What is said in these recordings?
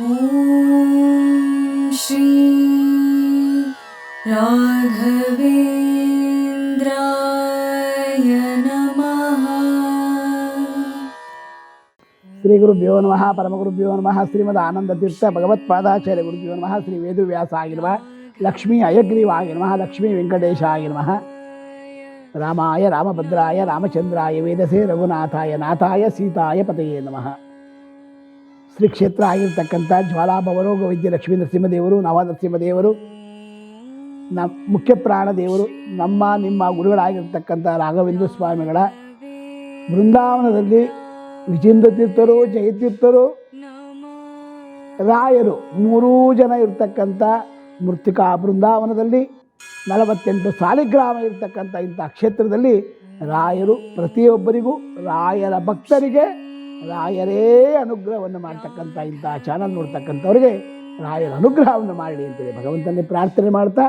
ॐ श्री राघवेन्द्राय नमः ಶ್ರೀ ಗುರುಭ್ಯೋ ನಮಃ ಪರಮಗುರುಭ್ಯೋ ನಮಃ ಶ್ರೀಮದ್ ಆನಂದ ತೀರ್ಥ ಭಗವತ್ಪಾದಾಚಾರ್ಯ ಗುರುಭ್ಯೋ ನಮಃ ಶ್ರೀ ವೇದವ್ಯಾಸ ಆಗಿರುವ ಲಕ್ಷ್ಮೀ ಅಯಗ್ರೀವ ಆಗಿ ನಮಃ ಲಕ್ಷ್ಮೀ ವೆಂಕಟೇಶ ಆಗಿ ನಮಃ ರಾಮಾಯ ರಾಮಭದ್ರಾಯ ರಾಮಚಂದ್ರಾಯ ವೇದಸೇ ರಘುನಾಥಾಯ ನಾಥಾಯ ಸೀತಾಯ ಪತೆಯೇ ನಮಃ ಶ್ರೀ ಕ್ಷೇತ್ರ ಆಗಿರ್ತಕ್ಕಂಥ ಜ್ವಾಲಾಭವರೋಗ ವೈದ್ಯ ಲಕ್ಷ್ಮೀ ನರಸಿಂಹದೇವರು ನವನರಸಿಂಹದೇವರು ನಮ್ಮ ಮುಖ್ಯ ಪ್ರಾಣ ದೇವರು, ನಮ್ಮ, ನಿಮ್ಮ ಗುರುಗಳಾಗಿರ್ತಕ್ಕಂಥ ರಾಘವೇಂದ್ರ ಸ್ವಾಮಿಗಳ ಬೃಂದಾವನದಲ್ಲಿ ವಿಜೇಂದ್ರ ತೀರ್ಥರು ಜಯತೀರ್ಥರು ರಾಯರು, ಮೂರೂ ಜನ ಇರ್ತಕ್ಕಂಥ ಮೃತ್ತಿಕಾ ಬೃಂದಾವನದಲ್ಲಿ ನಲವತ್ತೆಂಟು ಸಾಲಿಗ್ರಾಮ ಇರ್ತಕ್ಕಂಥ ಇಂಥ ಕ್ಷೇತ್ರದಲ್ಲಿ ರಾಯರು, ಪ್ರತಿಯೊಬ್ಬರಿಗೂ ರಾಯರ ಭಕ್ತರಿಗೆ ರಾಯರೇ ಅನುಗ್ರಹವನ್ನು ಮಾಡ್ತಕ್ಕಂಥ ಇಂಥ ಚಾನಲ್ ನೋಡ್ತಕ್ಕಂಥವ್ರಿಗೆ ರಾಯರ ಅನುಗ್ರಹವನ್ನು ಮಾಡಲಿ ಅಂತೇಳಿ ಭಗವಂತನೇ ಪ್ರಾರ್ಥನೆ ಮಾಡ್ತಾ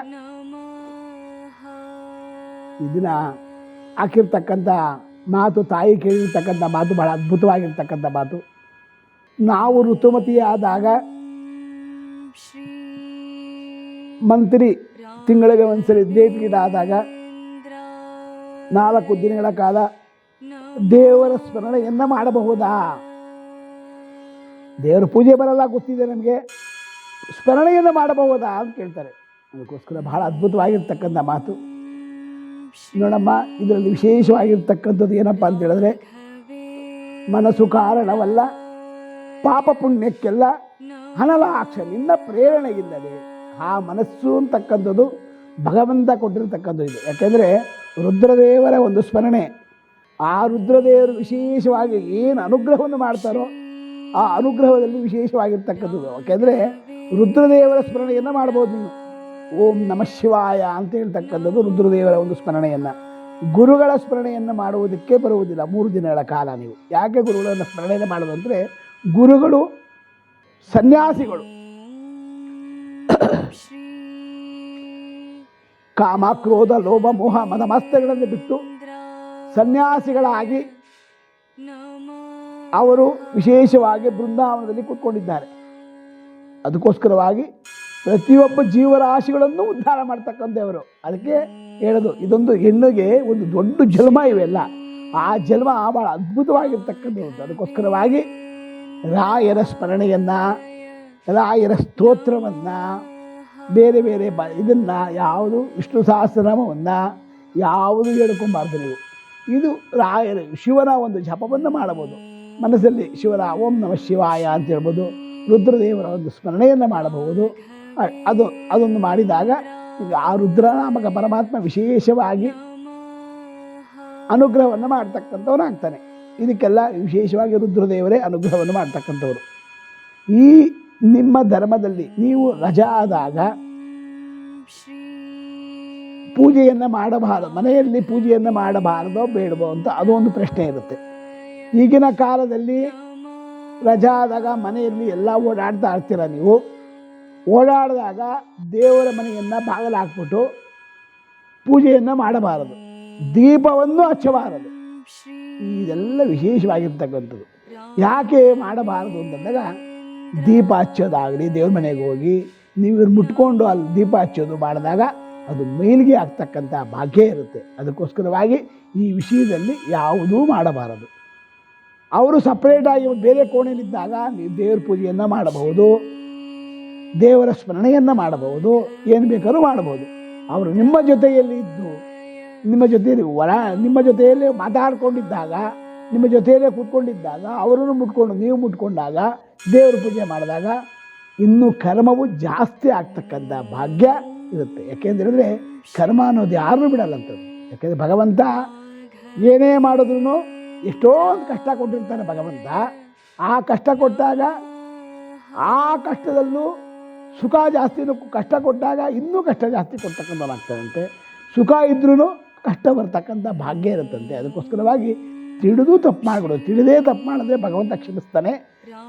ಇದನ್ನ ಹಾಕಿರ್ತಕ್ಕಂಥ ಮಾತು, ತಾಯಿ ಕೇಳಿರ್ತಕ್ಕಂಥ ಮಾತು ಬಹಳ ಅದ್ಭುತವಾಗಿರ್ತಕ್ಕಂಥ ಮಾತು. ನಾವು ಋತುಮತಿಯಾದಾಗ ಮಂತ್ರಿ ತಿಂಗಳಿಗೆ ಒಂದ್ಸರಿ ಡೇಟ್ ಆದಾಗ ನಾಲ್ಕು ದಿನಗಳ ಕಾಲ ದೇವರ ಸ್ಮರಣೆಯನ್ನ ಮಾಡಬಹುದಾ? ದೇವರ ಪೂಜೆ ಬರಲ್ಲ ಗೊತ್ತಿದೆ ನಮಗೆ. ಸ್ಮರಣೆಯನ್ನು ಮಾಡಬಹುದಾ ಅಂತ ಕೇಳ್ತಾರೆ. ಅದಕ್ಕೋಸ್ಕರ ಬಹಳ ಅದ್ಭುತವಾಗಿರ್ತಕ್ಕಂಥ ಮಾತು. ನೋಡಮ್ಮ, ಇದರಲ್ಲಿ ವಿಶೇಷವಾಗಿರ್ತಕ್ಕಂಥದ್ದು ಏನಪ್ಪ ಅಂತ ಹೇಳಿದ್ರೆ, ಮನಸ್ಸು ಕಾರಣವಲ್ಲ, ಪಾಪ ಪುಣ್ಯಕ್ಕೆಲ್ಲ ಹನಲಾಕ್ಷ ನಿನ್ನ ಪ್ರೇರಣೆಯಿಲ್ಲದೆ ಆ ಮನಸ್ಸು ಅಂತಕ್ಕಂಥದ್ದು ಭಗವಂತ ಕೊಟ್ಟಿರ್ತಕ್ಕಂಥದ್ದು ಇದು. ಯಾಕೆಂದರೆ ರುದ್ರದೇವರ ಒಂದು ಸ್ಮರಣೆ ಆ ರುದ್ರದೇವರು ವಿಶೇಷವಾಗಿ ಏನು ಅನುಗ್ರಹವನ್ನು ಮಾಡ್ತಾರೋ ಆ ಅನುಗ್ರಹದಲ್ಲಿ ವಿಶೇಷವಾಗಿರ್ತಕ್ಕಂಥದ್ದು. ಯಾಕೆಂದರೆ ರುದ್ರದೇವರ ಸ್ಮರಣೆಯನ್ನು ಮಾಡ್ಬೋದು ನೀವು. ಓಂ ನಮಃ ಶಿವಾಯ ಅಂತ ಹೇಳ್ತಕ್ಕಂಥದ್ದು ರುದ್ರದೇವರ ಒಂದು ಸ್ಮರಣೆಯನ್ನು. ಗುರುಗಳ ಸ್ಮರಣೆಯನ್ನು ಮಾಡುವುದಕ್ಕೆ ಬರುವುದಿಲ್ಲ. ಮೂರು ದಿನಗಳ ಕಾಲ ನೀವು. ಯಾಕೆ ಗುರುಗಳನ್ನು ಸ್ಮರಣೆಯನ್ನು ಮಾಡೋದು ಅಂದರೆ ಗುರುಗಳು, ಸನ್ಯಾಸಿಗಳು. ಕಾಮ, ಕ್ರೋಧ, ಲೋಭ, ಮೋಹ ಮದ ಬಿಟ್ಟು ಸನ್ಯಾಸಿಗಳಾಗಿ ಅವರು ವಿಶೇಷವಾಗಿ ಬೃಂದಾವನದಲ್ಲಿ ಕೂತ್ಕೊಂಡಿದ್ದಾರೆ. ಅದಕ್ಕೋಸ್ಕರವಾಗಿ ಪ್ರತಿಯೊಬ್ಬ ಜೀವರಾಶಿಗಳನ್ನು ಉದ್ಧಾರ ಮಾಡ್ತಕ್ಕಂಥವರು ಅದಕ್ಕೆ ಹೇಳೋದು ಇದೊಂದು ಹೆಣ್ಣಿಗೆ ಒಂದು ದೊಡ್ಡ ಜನ್ಮ ಇವೆಲ್ಲ ಆ ಜನ್ಮ ಭಾಳ ಅದ್ಭುತವಾಗಿರ್ತಕ್ಕಂಥದ್ದು. ಅದಕ್ಕೋಸ್ಕರವಾಗಿ ರಾಯರ ಸ್ಮರಣೆಯನ್ನು ರಾಯರ ಸ್ತೋತ್ರವನ್ನು ಬೇರೆ ಬೇರೆ ಬ ಇದನ್ನು ಯಾವುದು ವಿಷ್ಣು ಸಹಸ್ರನಾಮವನ್ನು ಯಾವುದು ಹೇಳ್ಕೊಂಬಾರ್ದು ನೀವು. ಇದು ರಾಯರ, ಶಿವನ ಒಂದು ಜಪವನ್ನು ಮಾಡಬಹುದು. ಮನಸ್ಸಲ್ಲಿ ಶಿವನ ಓಂ ನಮಃ ಶಿವಾಯ ಅಂತ ಹೇಳ್ಬೋದು. ರುದ್ರದೇವರ ಒಂದು ಸ್ಮರಣೆಯನ್ನು ಮಾಡಬಹುದು. ಅದು, ಅದೊಂದು ಮಾಡಿದಾಗ ಆ ರುದ್ರನಾಮಕ ಪರಮಾತ್ಮ ವಿಶೇಷವಾಗಿ ಅನುಗ್ರಹವನ್ನು ಮಾಡ್ತಕ್ಕಂಥವನಾಗ್ತಾನೆ. ಇದಕ್ಕೆಲ್ಲ ವಿಶೇಷವಾಗಿ ರುದ್ರದೇವರೇ ಅನುಗ್ರಹವನ್ನು ಮಾಡ್ತಕ್ಕಂಥವ್ರು. ಈ ನಿಮ್ಮ ಧರ್ಮದಲ್ಲಿ ನೀವು ರಜಾ ಆದಾಗ ಪೂಜೆಯನ್ನು ಮಾಡಬಾರದು, ಮನೆಯಲ್ಲಿ ಪೂಜೆಯನ್ನು ಮಾಡಬಾರದೋ ಬೇಡವೋ ಅಂತ ಅದು ಒಂದು ಪ್ರಶ್ನೆ ಇರುತ್ತೆ. ಈಗಿನ ಕಾಲದಲ್ಲಿ ರಜಾ ಆದಾಗ ಮನೆಯಲ್ಲಿ ಎಲ್ಲ ಓಡಾಡ್ತಾ ಇರ್ತೀರ ನೀವು? ಓಡಾಡಿದಾಗ ದೇವರ ಮನೆಯನ್ನು ಬಾಗಲಾಕ್ಬಿಟ್ಟು ಪೂಜೆಯನ್ನು ಮಾಡಬಾರದು, ದೀಪವನ್ನು ಹಚ್ಚಬಾರದು. ಇದೆಲ್ಲ ವಿಶೇಷವಾಗಿರ್ತಕ್ಕಂಥದ್ದು. ಯಾಕೆ ಮಾಡಬಾರದು ಅಂತಂದಾಗ ದೀಪ ಹಚ್ಚೋದಾಗಲಿ ದೇವ್ರ ಮನೆಗೆ ಹೋಗಿ ನೀವು ಮುಟ್ಕೊಂಡು ಅಲ್ಲಿ ದೀಪ ಹಚ್ಚೋದು ಮಾಡಿದಾಗ ಅದು ಮೇಲಿಗೆ ಆಗ್ತಕ್ಕಂಥ ಭಾಗ್ಯ ಇರುತ್ತೆ. ಅದಕ್ಕೋಸ್ಕರವಾಗಿ ಈ ವಿಷಯದಲ್ಲಿ ಯಾವುದೂ ಮಾಡಬಾರದು. ಅವರು ಸಪ್ರೇಟಾಗಿ ಬೇರೆ ಕೋಣೆಯಲ್ಲಿದ್ದಾಗ ನೀವು ದೇವ್ರ ಪೂಜೆಯನ್ನು ಮಾಡಬಹುದು. ದೇವರ ಸ್ಮರಣೆಯನ್ನು ಮಾಡಬಹುದು. ಏನು ಬೇಕಾದ್ರೂ ಮಾಡಬಹುದು. ಅವರು ನಿಮ್ಮ ಜೊತೆಯಲ್ಲಿ ಇದ್ದು, ನಿಮ್ಮ ಜೊತೆಯಲ್ಲಿ ಹೊರ ನಿಮ್ಮ ಜೊತೆಯಲ್ಲಿ ಮಾತಾಡ್ಕೊಂಡಿದ್ದಾಗ, ನಿಮ್ಮ ಜೊತೆಯಲ್ಲೇ ಕೂತ್ಕೊಂಡಿದ್ದಾಗ, ಅವರನ್ನು ಮುಟ್ಕೊಂಡು ನೀವು ಮುಟ್ಕೊಂಡಾಗ, ದೇವರ ಪೂಜೆ ಮಾಡಿದಾಗ ಇನ್ನೂ ಕರ್ಮವು ಜಾಸ್ತಿ ಆಗ್ತಕ್ಕಂಥ ಭಾಗ್ಯ ಇರುತ್ತೆ. ಯಾಕೆಂದ್ರೆ ಕರ್ಮ ಅನ್ನೋದು ಯಾರನ್ನೂ ಬಿಡಲ್ಲಂಥದ್ದು ಯಾಕೆಂದರೆ ಭಗವಂತ ಏನೇ ಮಾಡಿದ್ರು ಎಷ್ಟೊಂದು ಕಷ್ಟ ಕೊಟ್ಟಿರ್ತಾನೆ ಭಗವಂತ. ಆ ಕಷ್ಟ ಕೊಟ್ಟಾಗ, ಆ ಕಷ್ಟದಲ್ಲೂ ಸುಖ ಜಾಸ್ತಿ ಕಷ್ಟ ಕೊಟ್ಟಾಗ ಇನ್ನೂ ಕಷ್ಟ ಜಾಸ್ತಿ ಕೊಡ್ತಕ್ಕಂಥವಾಗ್ತದಂತೆ ಸುಖ ಇದ್ರೂ ಕಷ್ಟ ಬರ್ತಕ್ಕಂಥ ಭಾಗ್ಯ ಇರುತ್ತಂತೆ. ಅದಕ್ಕೋಸ್ಕರವಾಗಿ ತಿಳಿದು ತಪ್ಪು ಮಾಡಿಬಿಡು. ತಿಳಿದೇ ತಪ್ಪು ಮಾಡಿದ್ರೆ ಭಗವಂತ ಕ್ಷಮಿಸ್ತಾನೆ.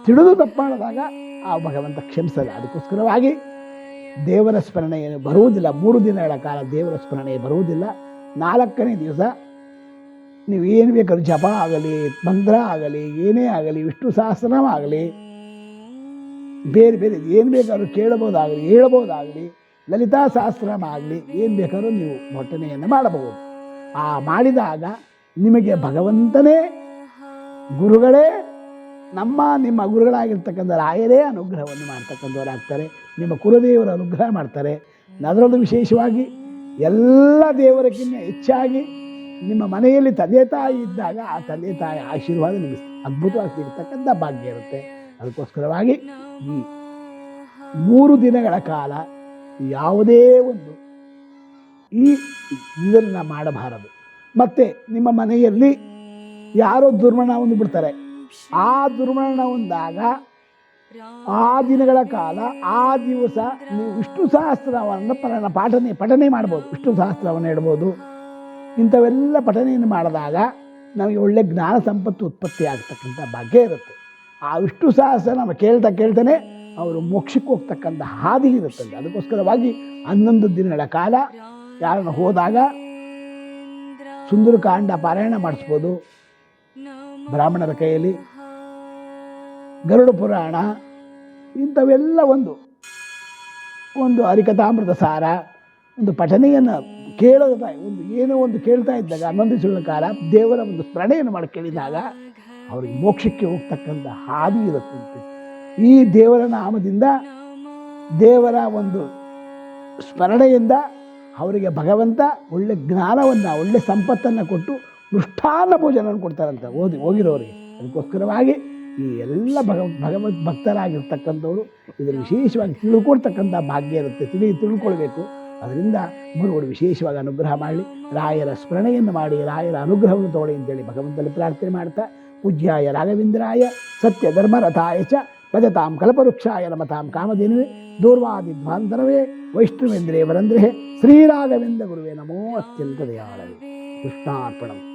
ತಿಳಿದು ತಪ್ಪು ಮಾಡಿದಾಗ ಆ ಭಗವಂತ ಕ್ಷಮಿಸಲ್ಲ. ಅದಕ್ಕೋಸ್ಕರವಾಗಿ ದೇವರ ಸ್ಮರಣೆ ಬರುವುದಿಲ್ಲ. ಮೂರು ದಿನಗಳ ಕಾಲ ದೇವರ ಸ್ಮರಣೆ ಬರುವುದಿಲ್ಲ. ನಾಲ್ಕನೇ ದಿವಸ ನೀವು ಏನು ಬೇಕಾದ್ರೂ ಜಪ ಆಗಲಿ, ಮಂತ್ರ ಆಗಲಿ, ಏನೇ ಆಗಲಿ, ವಿಷ್ಣು ಸಹಸ್ರನಾಮಾಗಲಿ ಬೇರೆ ಬೇರೆ ಏನು ಬೇಕಾದ್ರೂ ಕೇಳಬಹುದಾಗಲಿ, ಹೇಳಬಹುದಾಗಲಿ, ಲಲಿತಾ ಸಹಸ್ರನಾಮ ಆಗಲಿ, ಏನು ಬೇಕಾದ್ರೂ ನೀವು ಮೊಟ್ಟನೆಯನ್ನು ಮಾಡಬಹುದು. ಆ ಮಾಡಿದಾಗ ನಿಮಗೆ ಭಗವಂತನೇ ಗುರುಗಳೇ ನಮ್ಮ, ನಿಮ್ಮ ಗುರುಗಳಾಗಿರ್ತಕ್ಕಂಥ ರಾಯರೇ ಅನುಗ್ರಹವನ್ನು ಮಾಡ್ತಕ್ಕಂಥವರಾಗ್ತಾರೆ. ನಿಮ್ಮ ಕುಲದೇವರ ಅನುಗ್ರಹ ಮಾಡ್ತಾರೆ. ಅದರಲ್ಲೂ ವಿಶೇಷವಾಗಿ ಎಲ್ಲ ದೇವರಕ್ಕಿಂತ ಹೆಚ್ಚಾಗಿ ನಿಮ್ಮ ಮನೆಯಲ್ಲಿ ತಂದೆ ತಾಯಿ ಇದ್ದಾಗ ಆ ತಂದೆ ತಾಯಿ ಆಶೀರ್ವಾದ ನಿಮಗೆ ಅದ್ಭುತವಾಗಿ ಸಿಗ್ತಕ್ಕಂಥ ಭಾಗ್ಯ ಇರುತ್ತೆ. ಅದಕ್ಕೋಸ್ಕರವಾಗಿ ಈ ಮೂರು ದಿನಗಳ ಕಾಲ ಯಾವುದೇ ಒಂದು ಈ ಇದನ್ನು ಮಾಡಬಾರದು. ಮತ್ತು ನಿಮ್ಮ ಮನೆಯಲ್ಲಿ ಯಾರೋ ದುರ್ಮಣವನ್ನು ಬಿಡ್ತಾರೆ. ಆ ದುರ್ಮರಣ ಹೊಂದಾಗ ಆ ದಿನಗಳ ಕಾಲ, ಆ ದಿವಸ ನೀವು ವಿಷ್ಣು ಸಹಸ್ರವನ್ನು ಪಠನ ಪಾಠನೆ, ಪಠನೆ ಮಾಡ್ಬೋದು. ವಿಷ್ಣು ಸಹಸ್ರವನ್ನು ಇಡ್ಬೋದು ಇಂಥವೆಲ್ಲ ಪಠನೆಯನ್ನು ಮಾಡಿದಾಗ ನಮಗೆ ಒಳ್ಳೆ ಜ್ಞಾನ ಸಂಪತ್ತು ಉತ್ಪತ್ತಿ ಆಗ್ತಕ್ಕಂಥ ಭಾಗ್ಯ ಇರುತ್ತೆ. ಆ ವಿಷ್ಣು ಸಹಸ್ರ ನಾವು ಕೇಳ್ತಾ ಕೇಳ್ತಾನೆ ಅವರು ಮೋಕ್ಷಕ್ಕೆ ಹೋಗ್ತಕ್ಕಂಥ ಹಾದಿ ಇರುತ್ತದೆ ಅದಕ್ಕೋಸ್ಕರವಾಗಿ ಹನ್ನೊಂದು ದಿನಗಳ ಕಾಲ ಯಾರನ್ನು ಹೋದಾಗ ಸುಂದರಕಾಂಡ ಪಾರಾಯಣ ಮಾಡಿಸ್ಬೋದು. ಬ್ರಾಹ್ಮಣರ ಕೈಯಲ್ಲಿ. ಗರುಡ ಪುರಾಣ, ಇಂಥವೆಲ್ಲ ಒಂದು. ಒಂದು ಹರಿಕಥಾಮೃತ ಸಾರ, ಒಂದು ಪಠನೆಯನ್ನು ಕೇಳೋದ ಒಂದು ಏನೋ ಒಂದು ಕೇಳ್ತಾ ಇದ್ದಾಗ ದಿವಸಗಳ ಕಾಲ, ದೇವರ ಒಂದು ಸ್ಮರಣೆಯನ್ನು ಮಾಡಿ ಕೇಳಿದಾಗ, ಅವ್ರಿಗೆ ಮೋಕ್ಷಕ್ಕೆ ಹೋಗ್ತಕ್ಕಂಥ ಹಾದಿ ಇರುತ್ತಂತೆ ಈ ದೇವರ ನಾಮದಿಂದ, ದೇವರ ಒಂದು ಸ್ಮರಣೆಯಿಂದ, ಅವರಿಗೆ ಭಗವಂತ ಒಳ್ಳೆ ಜ್ಞಾನವನ್ನು, ಒಳ್ಳೆ ಸಂಪತ್ತನ್ನು ಕೊಟ್ಟು ಮೃಷ್ಟಾನ್ನ ಭೋಜನವನ್ನು ಕೊಡ್ತಾರಂತೆ ಓದಿ ಹೋಗಿರೋರಿಗೆ ಅದಕ್ಕೋಸ್ಕರವಾಗಿ ಈ ಎಲ್ಲ ಭಗವ ಭಗವದ್ ಭಕ್ತರಾಗಿರ್ತಕ್ಕಂಥವರು ಇದರ ವಿಶೇಷವಾಗಿ ತಿಳ್ಕೊಳ್ತಕ್ಕಂಥ ಭಾಗ್ಯ ಇರುತ್ತೆ. ತಿಳಿ ತಿಳ್ಕೊಳ್ಬೇಕು. ಅದರಿಂದ ಗುರುಗಳು ವಿಶೇಷವಾಗಿ ಅನುಗ್ರಹ ಮಾಡಲಿ ರಾಯರ ಸ್ಮರಣೆಯನ್ನು ಮಾಡಿ, ರಾಯರ ಅನುಗ್ರಹವನ್ನು ತೋಳಿ ಅಂತೇಳಿ ಭಗವಂತನಲ್ಲಿ ಪ್ರಾರ್ಥನೆ ಮಾಡ್ತಾ, ಪೂಜ್ಯಾಯ ರಾಘವೇಂದ್ರಾಯ ಸತ್ಯ ಧರ್ಮರಥಾಯ ಚ ಭಜತಾಂ ಕಲ್ಪವೃಕ್ಷಾಯ ನಮತಾಂ ಕಾಮಧೇನುವೆ ದೂರ್ವಾದಿಧ್ವಾಂತರವೇ ವೈಷ್ಣವೇಂದ್ರೇ ವರಂದ್ರೇ ಶ್ರೀರಾಘವೇಂದ್ರ ಗುರುವೇ ನಮೋ ಅತ್ಯಂತ ದಯಾಳವೇ. ಕೃಷ್ಣಾರ್ಪಣಂ.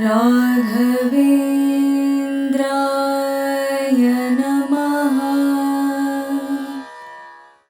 राघ